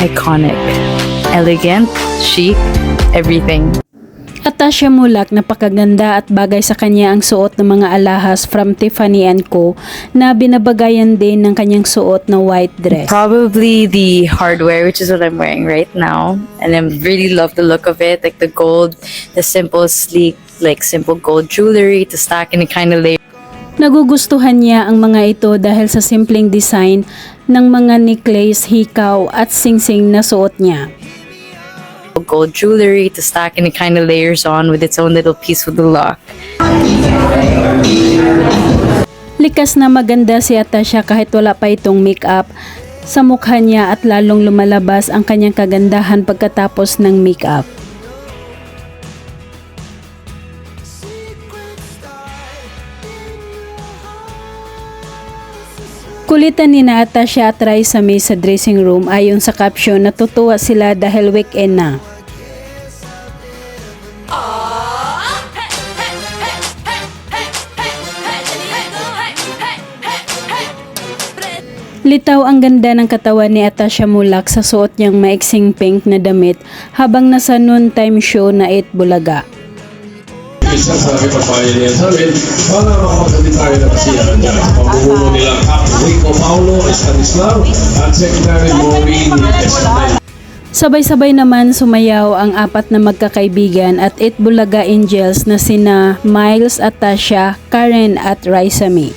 iconic. Elegant, chic, everything. At Tasha Mulak, napakaganda at bagay sa kanya ang suot ng mga alahas from Tiffany Co. na binabagayan din ng kanyang suot na white dress. Probably the hardware, which is what I'm wearing right now. And I really love the look of it, like the gold, the simple, sleek, like simple gold jewelry to stack in a kind of layer. Nagugustuhan niya ang mga ito dahil sa simpleng design ng mga necklace, hikaw at singsing na suot niya. gold jewelry to stack and it kind of layers on with its own little piece with the lock. Likas na maganda si Atasha kahit wala pa itong makeup sa mukha niya at lalong lumalabas ang kanyang kagandahan pagkatapos ng makeup. Kulitan ni na Atasha at Raisa May sa dressing room ayon sa caption natutuwa sila dahil weekend na. Litaw ang ganda ng katawan ni Atasha Mulak sa suot niyang maiksing pink na damit habang nasa noontime show na 8 Bulaga. Isa sa ipapayo niya sa amin para makapagsabi tayo ng kasiyahan niya pamumuno nila Cap Rico Paulo Estanislao at Secretary Maureen Escalay. Sabay-sabay naman sumayaw ang apat na magkakaibigan at 8 Bulaga Angels na sina Miles, Atasha, Karen at Raisa May.